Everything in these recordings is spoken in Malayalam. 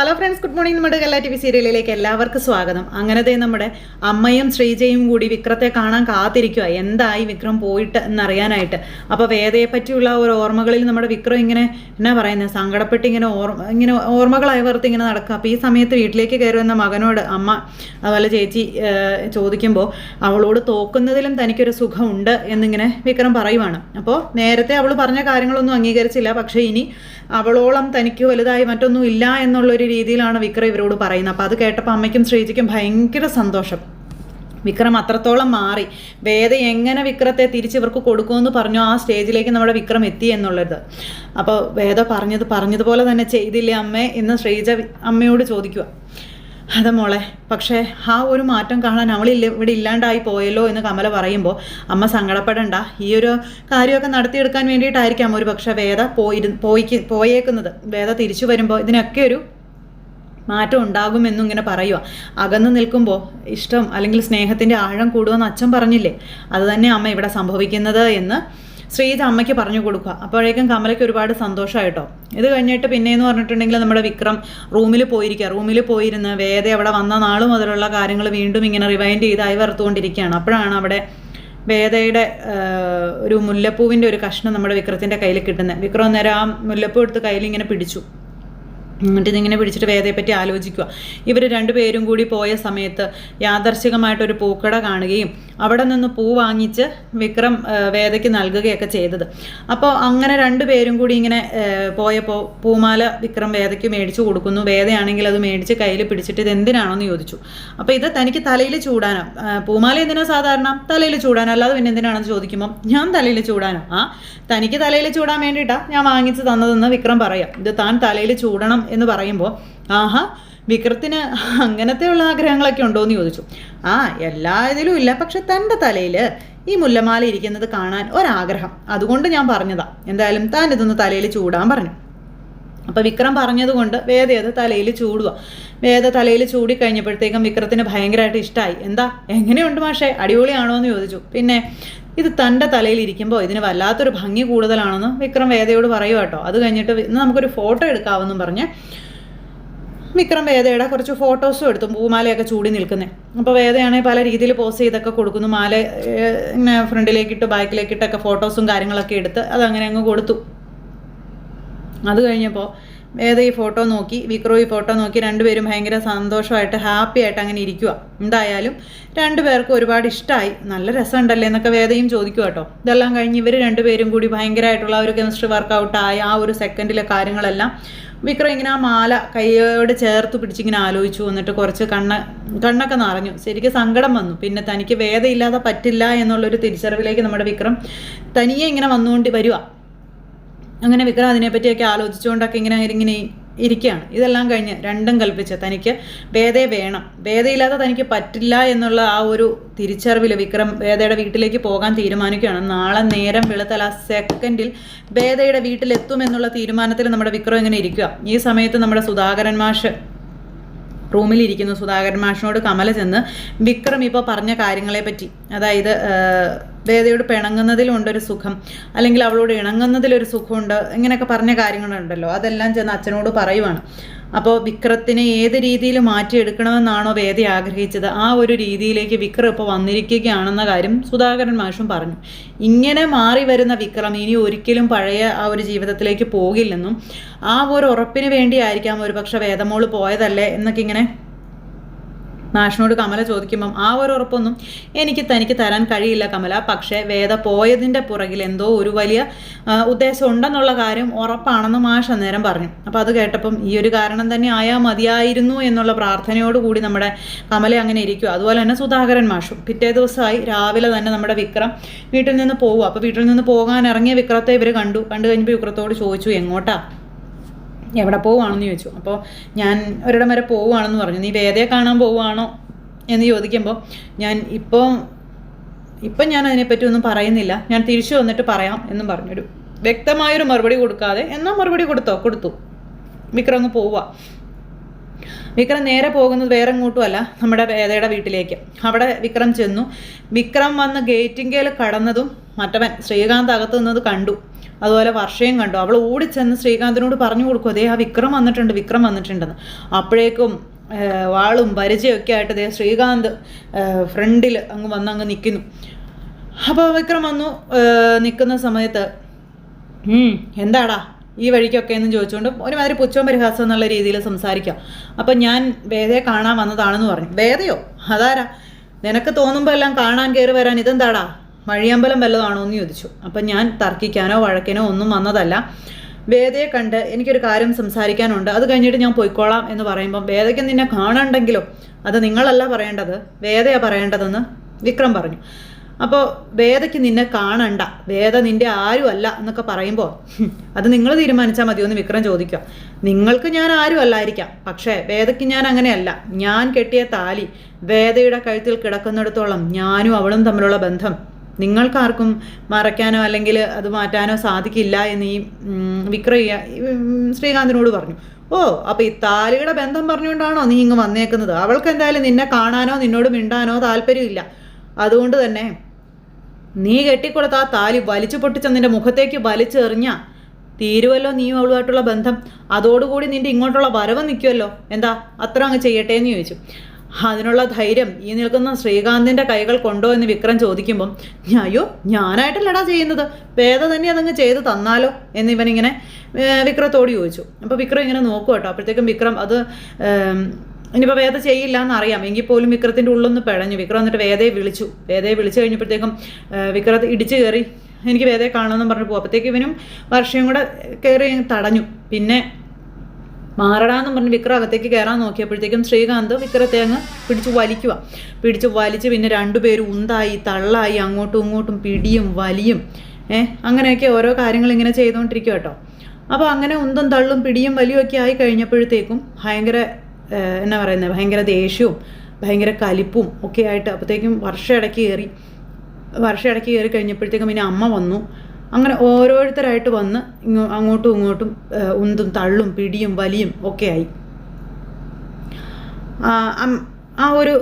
ഹലോ ഫ്രണ്ട്സ് ഗുഡ് മോർണിംഗ് നമ്മുടെ കല്ല ടി വി സീരിയലിലേക്ക് എല്ലാവർക്കും സ്വാഗതം. അങ്ങനത്തെ നമ്മുടെ അമ്മയും ശ്രീജയും കൂടി വിക്രത്തെ കാണാൻ കാത്തിരിക്കുക എന്തായി വിക്രം പോയിട്ട് എന്നറിയാനായിട്ട്. അപ്പോൾ വേദയെ പറ്റിയുള്ള ഒരു ഓർമ്മകളിൽ നമ്മുടെ വിക്രം ഇങ്ങനെ എന്നാ പറയുന്നത് സങ്കടപ്പെട്ട് ഇങ്ങനെ ഓർമ്മ ഇങ്ങനെ ഓർമ്മകളായി വർത്തി ഇങ്ങനെ നടക്കുക. അപ്പോൾ ഈ സമയത്ത് വീട്ടിലേക്ക് കയറുന്ന മകനോട് അമ്മ അതുപോലെ ചേച്ചി ചോദിക്കുമ്പോൾ അവളോട് തോക്കുന്നതിലും തനിക്കൊരു സുഖമുണ്ട് എന്നിങ്ങനെ വിക്രം പറയുവാണ്. അപ്പോൾ നേരത്തെ അവൾ പറഞ്ഞ കാര്യങ്ങളൊന്നും അംഗീകരിച്ചില്ല. പക്ഷേ ഇനി അവളോളം തനിക്ക് വലുതായി മറ്റൊന്നും ഇല്ല എന്നുള്ളൊരു രീതിയിലാണ് വിക്രം ഇവരോട് പറയുന്നത്. അപ്പോൾ അത് കേട്ടപ്പോൾ അമ്മയ്ക്കും ശ്രീജിക്കും ഭയങ്കര സന്തോഷം. വിക്രം അത്രത്തോളം മാറി. വേദ എങ്ങനെ വിക്രത്തെ തിരിച്ച് ഇവർക്ക് കൊടുക്കുമെന്ന് പറഞ്ഞു ആ സ്റ്റേജിലേക്ക് നമ്മുടെ വിക്രം എത്തി എന്നുള്ളത്. അപ്പോൾ വേദ പറഞ്ഞത് പറഞ്ഞതുപോലെ തന്നെ ചെയ്തില്ലേ അമ്മേ എന്ന് ശ്രീജ അമ്മയോട് ചോദിക്കുക. അതെ മോളെ പക്ഷേ ആ ഒരു മാറ്റം കാണാൻ അവളില്ല ഇവിടെ ഇല്ലാണ്ടായി പോയല്ലോ എന്ന് കമല പറയുമ്പോൾ അമ്മ സങ്കടപ്പെടണ്ട. ഈ ഒരു കാര്യമൊക്കെ നടത്തിയെടുക്കാൻ വേണ്ടിയിട്ടായിരിക്കാം ഒരു പക്ഷേ വേദ പോയിരു പോയി പോയേക്കുന്നത്. വേദ തിരിച്ചു വരുമ്പോൾ ഇതിനൊക്കെ ഒരു മാറ്റം ഉണ്ടാകുമെന്നും ഇങ്ങനെ പറയുക അകന്നു നിൽക്കുമ്പോൾ ഇഷ്ടം അല്ലെങ്കിൽ സ്നേഹത്തിന്റെ ആഴം കൂടുമെന്ന് അച്ഛൻ പറഞ്ഞില്ലേ? അത് തന്നെ അമ്മ ഇവിടെ സംഭവിക്കുന്നത് എന്ന് ശ്രീജ അമ്മയ്ക്ക് പറഞ്ഞു കൊടുക്കുക. അപ്പോഴേക്കും കമലയ്ക്ക് ഒരുപാട് സന്തോഷമായിട്ടോ ഇത് കഴിഞ്ഞിട്ട് പിന്നെ എന്ന് പറഞ്ഞിട്ടുണ്ടെങ്കിൽ നമ്മുടെ വിക്രം റൂമിൽ പോയിരിക്കുക റൂമിൽ പോയിരുന്ന് വേദ അവിടെ വന്ന നാൾ മുതലുള്ള കാര്യങ്ങൾ വീണ്ടും ഇങ്ങനെ റിവൈൻഡ് ചെയ്തായി അയവറുത്തുകൊണ്ടിരിക്കുകയാണ് അപ്പോഴാണ് അവിടെ വേദയുടെ ഒരു മുല്ലപ്പൂവിന്റെ ഒരു കഷ്ണം നമ്മുടെ വിക്രത്തിന്റെ കയ്യിൽ കിട്ടുന്നത്. വിക്രം അന്നേരം ആ മുല്ലപ്പൂ എടുത്ത് കയ്യിൽ ഇങ്ങനെ പിടിച്ചു. എന്നിട്ട് ഇതിങ്ങനെ പിടിച്ചിട്ട് വേദയെപ്പറ്റി ആലോചിക്കുക. ഇവർ രണ്ടുപേരും കൂടി പോയ സമയത്ത് യാദർശികമായിട്ടൊരു പൂക്കട കാണുകയും അവിടെ നിന്ന് പൂ വാങ്ങിച്ച് വിക്രം വേദയ്ക്ക് നൽകുകയൊക്കെ ചെയ്തത്. അപ്പോൾ അങ്ങനെ രണ്ടു പേരും കൂടി ഇങ്ങനെ പോയപ്പോൾ പൂമാല വിക്രം വേദയ്ക്ക് മേടിച്ചു കൊടുക്കുന്നു. വേദയാണെങ്കിൽ അത് മേടിച്ച് കയ്യിൽ പിടിച്ചിട്ട് ഇത് എന്തിനാണെന്ന് ചോദിച്ചു. അപ്പോൾ ഇത് തനിക്ക് തലയിൽ ചൂടാനോ. പൂമാല എന്തിനാ സാധാരണ? തലയിൽ ചൂടാനോ. അല്ലാതെ പിന്നെ എന്തിനാണെന്ന് ചോദിക്കുമ്പോൾ ഞാൻ തലയിൽ ചൂടാനോ. ആ തനിക്ക് തലയിൽ ചൂടാൻ വേണ്ടിയിട്ടാണ് ഞാൻ വാങ്ങിച്ച് തന്നതെന്ന് വിക്രം പറയാം. ഇത് താൻ തലയിൽ ചൂടണം എന്ന് പറയുമ്പോൾ ആഹാ വിക്രത്തിന് അങ്ങനത്തെയുള്ള ആഗ്രഹങ്ങളൊക്കെ ഉണ്ടോ എന്ന് ചോദിച്ചു. ആ എല്ലാ ഇതിലും ഇല്ല. പക്ഷെ തന്റെ തലയിൽ ഈ മുല്ലമാല ഇരിക്കുന്നത് കാണാൻ ഒരാഗ്രഹം. അതുകൊണ്ട് ഞാൻ പറഞ്ഞതാ. എന്തായാലും താൻ ഇതൊന്ന് തലയിൽ ചൂടാൻ പറഞ്ഞു. അപ്പോൾ വിക്രം പറഞ്ഞതുകൊണ്ട് വേദ അത് തലയിൽ ചൂടുക വേദ തലയിൽ ചൂടി കഴിഞ്ഞപ്പോഴത്തേക്കും വിക്രത്തിന് ഭയങ്കരമായിട്ട് ഇഷ്ടമായി എന്താ? എങ്ങനെയുണ്ട് മാഷേ? അടിപൊളിയാണോ എന്ന് ചോദിച്ചു. പിന്നെ ഇത് തന്റെ തലയിൽ ഇരിക്കുമ്പോൾ ഇതിന് വല്ലാത്തൊരു ഭംഗി കൂടുതലാണെന്ന് വിക്രം വേദയോട് പറയുക കേട്ടോ. അത് കഴിഞ്ഞിട്ട് ഇന്ന് നമുക്കൊരു ഫോട്ടോ എടുക്കാമെന്നും പറഞ്ഞ് വിക്രം വേദയുടെ കുറച്ച് ഫോട്ടോസും എടുത്തു പൂമാലയൊക്കെ ചൂടി നിൽക്കുന്നത് അപ്പോൾ വേദയാണെങ്കിൽ പല രീതിയിൽ പോസ് ചെയ്തൊക്കെ കൊടുക്കുന്നു. മാല ഇങ്ങനെ ഫ്രണ്ടിലേക്കിട്ട് ബാക്കിലേക്കിട്ടൊക്കെ ഫോട്ടോസും കാര്യങ്ങളൊക്കെ എടുത്ത് അതങ്ങനെ അങ്ങ് കൊടുത്തു. അത് കഴിഞ്ഞപ്പോൾ വേദ ഈ ഫോട്ടോ നോക്കി വിക്രോ ഈ ഫോട്ടോ നോക്കി രണ്ടുപേരും ഭയങ്കര സന്തോഷമായിട്ട് ഹാപ്പി ആയിട്ട് അങ്ങനെ ഇരിക്കുക എന്തായാലും രണ്ടുപേർക്കും ഒരുപാട് ഇഷ്ടമായി നല്ല രസമുണ്ടല്ലേ എന്നൊക്കെ വേദയും ചോദിക്കുക കേട്ടോ. ഇതെല്ലാം കഴിഞ്ഞ് ഇവർ രണ്ടുപേരും കൂടി ഭയങ്കരമായിട്ടുള്ള ഒരു കെമിസ്ട്രി വർക്കൗട്ടായ ആ ഒരു സെക്കൻഡിലെ കാര്യങ്ങളെല്ലാം വിക്രം ഇങ്ങനെ ആ മാല കൈയോട് ചേർത്ത് പിടിച്ചിങ്ങനെ ആലോചിച്ചു. എന്നിട്ട് കുറച്ച് കണ്ണ കണ്ണൊക്കെ നിറഞ്ഞു. ശരിക്കും സങ്കടം വന്നു. പിന്നെ തനിക്ക് വേദയില്ലാതെ പറ്റില്ല എന്നുള്ളൊരു തിരിച്ചറിവിലേക്ക് നമ്മുടെ വിക്രം തനിയെ ഇങ്ങനെ വന്നുകൊണ്ട് വരിക അങ്ങനെ വിക്രം അതിനെപ്പറ്റിയൊക്കെ ആലോചിച്ചുകൊണ്ടൊക്കെ ഇങ്ങനെ ഇങ്ങനെ ഇരിക്കുകയാണ്. ഇതെല്ലാം കഴിഞ്ഞ് രണ്ടും കൽപ്പിച്ച് തനിക്ക് വേദയെ വേണം. വേദയില്ലാതെ തനിക്ക് പറ്റില്ല എന്നുള്ള ആ ഒരു തിരിച്ചറിവിൽ വിക്രം വേദയുടെ വീട്ടിലേക്ക് പോകാൻ തീരുമാനിക്കുകയാണ്. നാളെ നേരം വെളുത്താൽ ആ സെക്കൻഡിൽ വേദയുടെ വീട്ടിലെത്തുമെന്നുള്ള തീരുമാനത്തിൽ നമ്മുടെ വിക്രം ഇങ്ങനെ ഇരിക്കുക. ഈ സമയത്ത് നമ്മുടെ സുധാകരൻ മാഷ് റൂമിലിരിക്കുന്നു. സുധാകരൻ മാഷിനോട് കമല ചെന്ന് വിക്രം ഇപ്പോൾ പറഞ്ഞ കാര്യങ്ങളെ പറ്റി അതായത് വേദയോട് പിണങ്ങുന്നതിലുണ്ടൊരു സുഖം അല്ലെങ്കിൽ അവളോട് ഇണങ്ങുന്നതിലൊരു സുഖമുണ്ട് ഇങ്ങനെയൊക്കെ പറഞ്ഞ കാര്യങ്ങളുണ്ടല്ലോ അതെല്ലാം ചെന്ന് അച്ഛനോട് പറയുവാണ്. അപ്പോൾ വിക്രത്തിനെ ഏത് രീതിയിൽ മാറ്റിയെടുക്കണമെന്നാണോ വേദി ആഗ്രഹിച്ചത്. ആ ഒരു രീതിയിലേക്ക് വിക്രം ഇപ്പോൾ വന്നിരിക്കുകയാണെന്ന കാര്യം സുധാകരൻ മാഷും പറഞ്ഞു. ഇങ്ങനെ മാറി വരുന്ന വിക്രം ഇനി ഒരിക്കലും പഴയ ആ ഒരു ജീവിതത്തിലേക്ക് പോകില്ലെന്നും ആ ഒരു ഉറപ്പിന് വേണ്ടിയായിരിക്കാം ഒരു പക്ഷേ വേദമോൾ പോയതല്ലേ എന്നൊക്കെ ഇങ്ങനെ മാഷിനോട് കമല ചോദിക്കുമ്പം ആ ഒരു ഉറപ്പൊന്നും എനിക്ക് തനിക്ക് തരാൻ കഴിയില്ല കമല. പക്ഷേ വേദ പോയതിന്റെ പുറകിൽ എന്തോ ഒരു വലിയ ഉദ്ദേശം ഉണ്ടെന്നുള്ള കാര്യം ഉറപ്പാണെന്ന് മാഷ് അന്നേരം പറഞ്ഞു. അപ്പോൾ അത് കേട്ടപ്പം ഈ ഒരു കാരണം തന്നെ ആയാൽ മതിയായിരുന്നു എന്നുള്ള പ്രാർത്ഥനയോടുകൂടി നമ്മുടെ കമല അങ്ങനെ ഇരിക്കും അതുപോലെ തന്നെ സുധാകരൻ മാഷും. പിറ്റേ ദിവസമായി രാവിലെ തന്നെ നമ്മുടെ വിക്രം വീട്ടിൽ നിന്ന് പോകും അപ്പോൾ വീട്ടിൽ നിന്ന് പോകാൻ ഇറങ്ങിയ വിക്രത്തെ ഇവർ കണ്ടു. കണ്ടു കഴിഞ്ഞപ്പോൾ വിക്രത്തോട് ചോദിച്ചു എങ്ങോട്ടാ? എവിടെ പോവുകയാണെന്ന് ചോദിച്ചു. അപ്പോൾ ഞാൻ ഒരിടം വരെ പോവുകയാണെന്ന് പറഞ്ഞു. നീ വേദയെ കാണാൻ പോവുകയാണോ എന്ന് ചോദിക്കുമ്പോൾ ഞാൻ ഇപ്പോൾ ഇപ്പം ഞാൻ അതിനെപ്പറ്റി ഒന്നും പറയുന്നില്ല. ഞാൻ തിരിച്ചു വന്നിട്ട് പറയാം എന്നും പറഞ്ഞൊരു വ്യക്തമായൊരു മറുപടി കൊടുക്കാതെ എന്നാൽ മറുപടി കൊടുത്തോ? കൊടുത്തു. വിക്രം അങ്ങ് പോവുക. വിക്രം നേരെ പോകുന്നത് വേറെ ഇങ്ങോട്ടുമല്ല നമ്മുടെ വേദയുടെ വീട്ടിലേക്ക്. അവിടെ വിക്രം ചെന്നു. വിക്രം വന്ന് ഗേറ്റിങ്കയിൽ കടന്നതും മറ്റവൻ ശ്രീകാന്ത് അകത്തു നിന്നത് കണ്ടു. അതുപോലെ വർഷയും കണ്ടു. അവൾ ഓടി ചെന്ന് ശ്രീകാന്തിനോട് പറഞ്ഞു കൊടുക്കും അതേ ആ വിക്രം വന്നിട്ടുണ്ട് വിക്രം വന്നിട്ടുണ്ടെന്ന്. അപ്പോഴേക്കും വാളും പരിചയമൊക്കെ ആയിട്ട് ദേ ശ്രീകാന്ത് ഫ്രണ്ടിൽ അങ്ങ് വന്ന് അങ്ങ് നിൽക്കുന്നു അപ്പോൾ വിക്രം വന്നു നിൽക്കുന്ന സമയത്ത് "ഉം, എന്താടാ ഈ വഴിക്കൊക്കെ എന്ന് ചോദിച്ചുകൊണ്ട് ഒരുമാതിരി പുച്ഛവും പരിഹാസം എന്നുള്ള രീതിയിൽ സംസാരിക്കാം. അപ്പം ഞാൻ വേദയെ കാണാൻ വന്നതാണെന്ന് പറഞ്ഞു. വേദയോ? അതാരാ? നിനക്ക് തോന്നുമ്പോൾ എല്ലാം കാണാൻ കയറി വരാൻ ഇതെന്താടാ? വഴിയമ്പലം വല്ലതാണോ എന്ന് ചോദിച്ചു. അപ്പം ഞാൻ തർക്കിക്കാനോ വഴക്കിനോ ഒന്നും വന്നതല്ല. വേദയെ കണ്ട് എനിക്കൊരു കാര്യം സംസാരിക്കാനുണ്ട്. അത് കഴിഞ്ഞിട്ട് ഞാൻ പോയിക്കോളാം എന്ന് പറയുമ്പം വേദയ്ക്ക് നിന്നെ കാണണ്ടെങ്കിലോ? അത് നിങ്ങളല്ല പറയേണ്ടത്. വേദയാണ് പറയേണ്ടതെന്ന് വിക്രം പറഞ്ഞു. അപ്പോൾ വേദയ്ക്ക് നിന്നെ കാണണ്ട. വേദ നിന്റെ ആരുമല്ല എന്നൊക്കെ പറയുമ്പോൾ അത് നിങ്ങൾ തീരുമാനിച്ചാൽ മതിയോ എന്ന് വിക്രം ചോദിക്കുക. നിങ്ങൾക്ക് ഞാൻ ആരും അല്ലായിരിക്കാം പക്ഷേ വേദയ്ക്ക് ഞാൻ അങ്ങനെയല്ല. ഞാൻ കെട്ടിയ താലി വേദയുടെ കഴുത്തിൽ കിടക്കുന്നിടത്തോളം ഞാനും അവളും തമ്മിലുള്ള ബന്ധം നിങ്ങൾക്കാർക്കും മറയ്ക്കാനോ അല്ലെങ്കിൽ അത് മാറ്റാനോ സാധിക്കില്ല എന്ന് ഈ വിക്രയ്യ വിക്രം ശ്രീകാന്തിനോട് പറഞ്ഞു. ഓ അപ്പോൾ ഈ താലിയുടെ ബന്ധം പറഞ്ഞുകൊണ്ടാണോ നീ ഇങ്ങ് വന്നേക്കുന്നത്? അവൾക്ക് എന്തായാലും നിന്നെ കാണാനോ നിന്നോട് മിണ്ടാനോ താല്പര്യമില്ല. അതുകൊണ്ട് തന്നെ നീ കെട്ടിക്കൊടുത്ത ആ താലി വലിച്ചു പൊട്ടിച്ച നിന്റെ മുഖത്തേക്ക് വലിച്ചെറിഞ്ഞ തീരുവല്ലോ നീ അവളുമായിട്ടുള്ള ബന്ധം. അതോടുകൂടി നിന്റെ ഇങ്ങോട്ടുള്ള വരവ് നിൽക്കുമല്ലോ എന്താ അത്ര അങ്ങ് ചെയ്യട്ടെ എന്ന് ചോദിച്ചു. അതിനുള്ള ധൈര്യം ഈ നിൽക്കുന്ന ശ്രീകാന്തിന്റെ കൈകൾ കൊണ്ടോ എന്ന് വിക്രം ചോദിക്കുമ്പം അയ്യോ ഞാനായിട്ടല്ലടാ ചെയ്യുന്നത്. വേദ തന്നെ അതങ്ങ് ചെയ്ത് തന്നാലോ? എന്നിവനിങ്ങനെ വിക്രത്തോട് ചോദിച്ചു. അപ്പോൾ വിക്രം ഇങ്ങനെ നോക്കും കേട്ടോ അപ്പോഴത്തേക്കും വിക്രം അത് ഇനിയിപ്പോൾ വേദ ചെയ്യില്ല എന്നറിയാം. എങ്കിൽ പോലും വിക്രത്തിന്റെ ഉള്ളൊന്ന് പിഴഞ്ഞു. വിക്രം എന്നിട്ട് വേദയെ വിളിച്ചു. വേദയെ വിളിച്ചു കഴിഞ്ഞപ്പോഴത്തേക്കും വിക്രത്ത് ഇടിച്ചു കയറി. എനിക്ക് വേദയെ കാണുമെന്നും പറഞ്ഞു പോകും അപ്പോഴത്തേക്ക് ഇവനും വർഷയും കൂടെ കയറി തടഞ്ഞു. പിന്നെ മാറടാന്നും പറഞ്ഞ് വിക്രം അകത്തേക്ക് കയറാൻ നോക്കിയപ്പോഴത്തേക്കും ശ്രീകാന്ത് വിക്രത്തെ അങ്ങ് പിടിച്ച് വലിക്കുക. പിടിച്ച് വലിച്ച് പിന്നെ രണ്ടുപേരും ഉന്തായി തള്ളായി അങ്ങോട്ടും ഇങ്ങോട്ടും പിടിയും വലിയും. ഏഹ് അങ്ങനെയൊക്കെ ഓരോ കാര്യങ്ങൾ ഇങ്ങനെ ചെയ്തുകൊണ്ടിരിക്കുക കേട്ടോ അപ്പോൾ അങ്ങനെ ഉന്തും തള്ളും പിടിയും വലിയും ഒക്കെ ആയി കഴിഞ്ഞപ്പോഴത്തേക്കും ഭയങ്കര എന്നാ പറയുന്നത് ഭയങ്കര ദേഷ്യവും ഭയങ്കര കലിപ്പും ഒക്കെ ആയിട്ട് അപ്പോഴത്തേക്കും വർഷം ഇടയ്ക്ക് കയറി വർഷം ഇടയ്ക്ക് കയറി കഴിഞ്ഞപ്പോഴത്തേക്കും പിന്നെ അമ്മ വന്നു. അങ്ങനെ ഓരോരുത്തരായിട്ട് വന്ന് അങ്ങോട്ടും ഇങ്ങോട്ടും ഉന്തും തള്ളും പിടിയും വലിയും ഒക്കെ ആയി. ആ ഒരു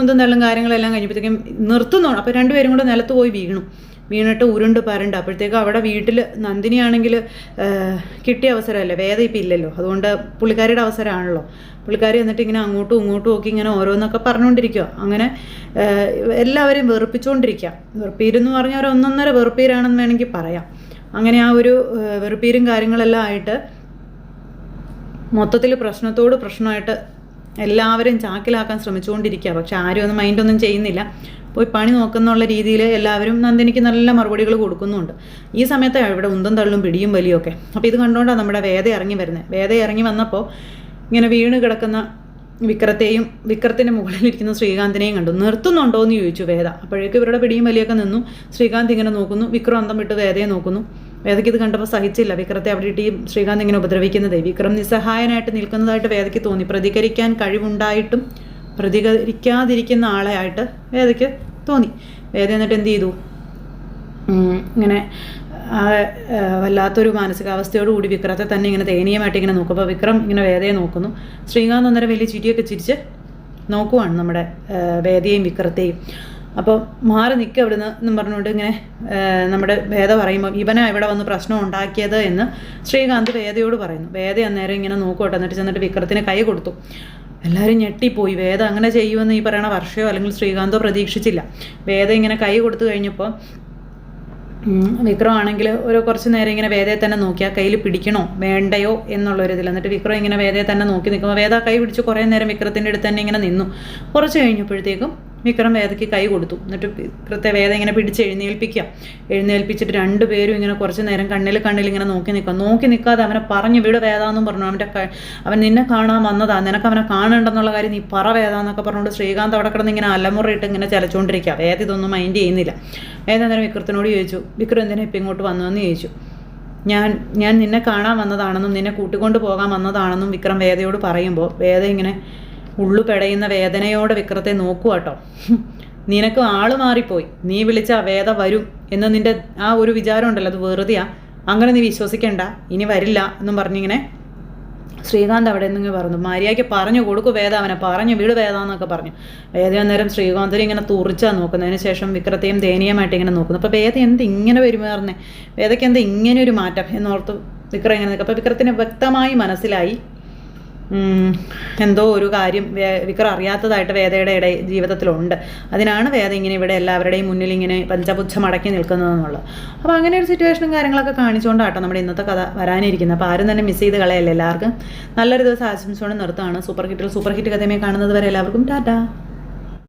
ഉന്തും തള്ളും കാര്യങ്ങളെല്ലാം കഴിഞ്ഞപ്പോഴത്തേക്കും നിർത്തുന്നു അപ്പോൾ രണ്ടുപേരും കൂടെ നിലത്ത് പോയി വീണു. വീണിട്ട് ഉരുണ്ട് പരണ്ട്. അപ്പോഴത്തേക്കും അവിടെ വീട്ടിൽ നന്ദിനിയാണെങ്കിൽ കിട്ടിയ അവസരമല്ലേ? വേദ ഇപ്പം ഇല്ലല്ലോ. അതുകൊണ്ട് പുള്ളിക്കാരിയുടെ അവസരമാണല്ലോ. പുള്ളിക്കാരി എന്നിട്ട് ഇങ്ങനെ അങ്ങോട്ടും ഇങ്ങോട്ടും ഒക്കെ ഇങ്ങനെ ഓരോന്നൊക്കെ പറഞ്ഞുകൊണ്ടിരിക്കുക അങ്ങനെ എല്ലാവരെയും വെറുപ്പിച്ചുകൊണ്ടിരിക്കുക വെറുപ്പീരെന്ന് പറഞ്ഞാൽ ഒരു ഒന്നൊന്നര വെറുപ്പീരാണെന്ന് വേണമെങ്കിൽ പറയാം. അങ്ങനെ ആ ഒരു വെറുപ്പീരും കാര്യങ്ങളെല്ലാം ആയിട്ട് മൊത്തത്തിൽ പ്രശ്നത്തോട് പ്രശ്നമായിട്ട് എല്ലാവരെയും ചാക്കിലാക്കാൻ ശ്രമിച്ചുകൊണ്ടിരിക്കുക പക്ഷെ ആരും ഒന്നും മൈൻഡൊന്നും ചെയ്യുന്നില്ല. പോയി പണി നോക്കുന്നുള്ള രീതിയിൽ എല്ലാവരും നന്ദിനിക്ക് നല്ല മറുപടികൾ കൊടുക്കുന്നുണ്ട്. ഈ സമയത്ത് ഇവിടെ ഉന്തം തള്ളും പിടിയും വലിയും ഒക്കെ അപ്പോൾ ഇത് കണ്ടുകൊണ്ടാണ് നമ്മുടെ വേദ ഇറങ്ങി വരുന്നത് വേദ ഇറങ്ങി വന്നപ്പോൾ ഇങ്ങനെ വീണ് കിടക്കുന്ന വിക്രത്തെയും വിക്രത്തിന്റെ മുകളിലിരിക്കുന്ന ശ്രീകാന്തിനെയും കണ്ടു. നിർത്തുന്നുണ്ടോ എന്ന് ചോദിച്ചു വേദ. അപ്പോഴേക്കും ഇവരുടെ പിടിയും വലിയൊക്കെ നിന്നു. ശ്രീകാന്ത് ഇങ്ങനെ നോക്കുന്നു. വിക്രം അന്തം വിട്ട് വേദയെ നോക്കുന്നു. വേദയ്ക്ക് ഇത് കണ്ടപ്പോൾ സഹിച്ചില്ല. വിക്രത്തെ അവിടെ ഇട്ട് ഈ ശ്രീകാന്ത് ഇങ്ങനെ ഉപദ്രവിക്കുന്നതേ. വിക്രം നിസ്സഹായനായിട്ട് നിൽക്കുന്നതായിട്ട് വേദയ്ക്ക് തോന്നി. പ്രതികരിക്കാൻ കഴിവുണ്ടായിട്ടും പ്രതികരിക്കാതിരിക്കുന്ന ആളെ ആയിട്ട് വേദയ്ക്ക് തോന്നി. വേദ എന്നിട്ട് എന്ത് ചെയ്തു? ഇങ്ങനെ വല്ലാത്തൊരു മാനസികാവസ്ഥയോടുകൂടി വിക്രത്തെ തന്നെ ഇങ്ങനെ ദയനീയമായിട്ട് ഇങ്ങനെ നോക്കും. അപ്പോൾ വിക്രം ഇങ്ങനെ വേദയെ നോക്കുന്നു. ശ്രീകാന്ത് അന്നേരം വലിയ ചിരിയൊക്കെ ചിരിച്ച് നോക്കുവാണ് നമ്മുടെ വേദയും വേദയെയും വിക്രത്തെയും. അപ്പോൾ മാറി നിൽക്കുക അവിടുന്ന് എന്നും പറഞ്ഞുകൊണ്ട് ഇങ്ങനെ നമ്മുടെ വേദ പറയുമ്പോൾ ഇവനാ ഇവിടെ വന്ന് പ്രശ്നം ഉണ്ടാക്കിയത് എന്ന് ശ്രീകാന്ത് വേദയോട് പറയുന്നു. വേദ അന്നേരം ഇങ്ങനെ നോക്കോട്ടെ എന്നിട്ട് ചെന്നിട്ട് വിക്രത്തിന് കൈ കൊടുത്തു. എല്ലാവരും ഞെട്ടിപ്പോയി. വേദ അങ്ങനെ ചെയ്യുമെന്ന് ഈ പറയണ വർഷയോ അല്ലെങ്കിൽ ശ്രീകാന്തോ പ്രതീക്ഷിച്ചില്ല. വേദ ഇങ്ങനെ കൈ കൊടുത്തു കഴിഞ്ഞപ്പോൾ വിക്രമാണെങ്കിൽ ഒരു കുറച്ച് നേരം ഇങ്ങനെ വേദയെ തന്നെ നോക്കി ആ കയ്യിൽ പിടിക്കണോ വേണ്ടയോ എന്നുള്ളൊരിതിൽ എന്നിട്ട് വിക്രം ഇങ്ങനെ വേദയെ തന്നെ നോക്കി നിൽക്കുമ്പോൾ വേദ കൈ പിടിച്ച് കുറേ നേരം വിക്രത്തിന്റെ അടുത്ത് തന്നെ ഇങ്ങനെ നിന്നു. കുറച്ച് കഴിഞ്ഞപ്പോഴത്തേക്കും വിക്രം വേദയ്ക്ക് കൈ കൊടുത്തു. എന്നിട്ട് കൃത്യ വേദ ഇങ്ങനെ പിടിച്ച് എഴുന്നേൽപ്പിക്കുക എഴുന്നേൽപ്പിച്ചിട്ട് രണ്ടുപേരും ഇങ്ങനെ കുറച്ച് നേരം കണ്ണിൽ കണ്ണിൽ ഇങ്ങനെ നോക്കി നിൽക്കുക നോക്കി നിൽക്കാതെ അവനെ പറഞ്ഞു വിട് വേദാന്നും പറഞ്ഞു. അവന്റെ അവൻ നിന്നെ കാണാൻ വന്നതാ. നിനക്ക് അവനെ കാണണ്ടെന്നുള്ള കാര്യം നീ പറ വേദാന്നൊക്കെ പറഞ്ഞുകൊണ്ട് ശ്രീകാന്ത് അവിടെ കിടന്ന് ഇങ്ങനെ അലമുറയിട്ട് ഇങ്ങനെ ചലച്ചുകൊണ്ടിരിക്കുക വേദ ഇതൊന്നും മൈൻഡ് ചെയ്യുന്നില്ല. വേദ അന്നേരം വിക്രത്തിനോട് ചോദിച്ചു വിക്രം എന്തിനാ ഇപ്പം ഇങ്ങോട്ട് വന്നതെന്ന് ചോദിച്ചു. ഞാൻ ഞാൻ നിന്നെ കാണാൻ വന്നതാണെന്നും നിന്നെ കൂട്ടിക്കൊണ്ട് പോകാൻ വന്നതാണെന്നും വിക്രം വേദയോട് പറയുമ്പോൾ വേദ ഇങ്ങനെ ഉള്ളു പെടയുന്ന വേദനയോടെ വിക്രത്തെ നോക്കുക കേട്ടോ നിനക്ക് ആൾ മാറിപ്പോയി. നീ വിളിച്ച വേദ വരും എന്ന് നിന്റെ ആ ഒരു വിചാരം ഉണ്ടല്ലോ അത് വെറുതെയാ. അങ്ങനെ നീ വിശ്വസിക്കണ്ട. ഇനി വരില്ല എന്നും പറഞ്ഞിങ്ങനെ ശ്രീകാന്ത് അവിടെ നിന്ന് പറഞ്ഞു മര്യാദയ്ക്ക് പറഞ്ഞു കൊടുക്കു വേദ അവനെ. പറഞ്ഞു വീട് വേദ എന്നൊക്കെ പറഞ്ഞു. വേദ അന്നേരം ശ്രീകാന്തിനെ ഇങ്ങനെ തുറിച്ചാ നോക്കുന്നതിന് ശേഷം വിക്രത്തെയും ദയനീയമായിട്ട് ഇങ്ങനെ നോക്കുന്നു. അപ്പോൾ വേദ എന്ത് ഇങ്ങനെ പെരുമാറുന്നേ വേദയ്ക്ക് എന്ത് ഇങ്ങനെ ഒരു മാറ്റം എന്നോർത്ത് വിക്രം ഇങ്ങനെ നിൽക്കും അപ്പോൾ വിക്രത്തിന് വ്യക്തമായി മനസ്സിലായി. എന്തോ ഒരു കാര്യം വിക്രം അറിയാത്തതായിട്ട് വേദയുടെ ഇട ജീവിതത്തിലുണ്ട്. അതിനാണ് വേദ ഇങ്ങനെ ഇവിടെ എല്ലാവരുടെയും മുന്നിൽ ഇങ്ങനെ പഞ്ചപുച്ഛം അടക്കി നിൽക്കുന്നതെന്നുള്ളത്. അപ്പോൾ അങ്ങനെ ഒരു സിറ്റുവേഷനും കാര്യങ്ങളൊക്കെ കാണിച്ചുകൊണ്ടാട്ടോ നമ്മുടെ ഇന്നത്തെ കഥ വരാനിരിക്കുന്നത്. അപ്പോൾ ആരും തന്നെ മിസ് ചെയ്ത് കളയല്ലേ എല്ലാവർക്കും? നല്ലൊരു ദിവസം ആശംസയോടെ നിർത്താണ് സൂപ്പർ ഹിറ്റിൽ സൂപ്പർ ഹിറ്റ് കഥയുമായി കാണുന്നത് വരെ എല്ലാവർക്കും ടാറ്റാ.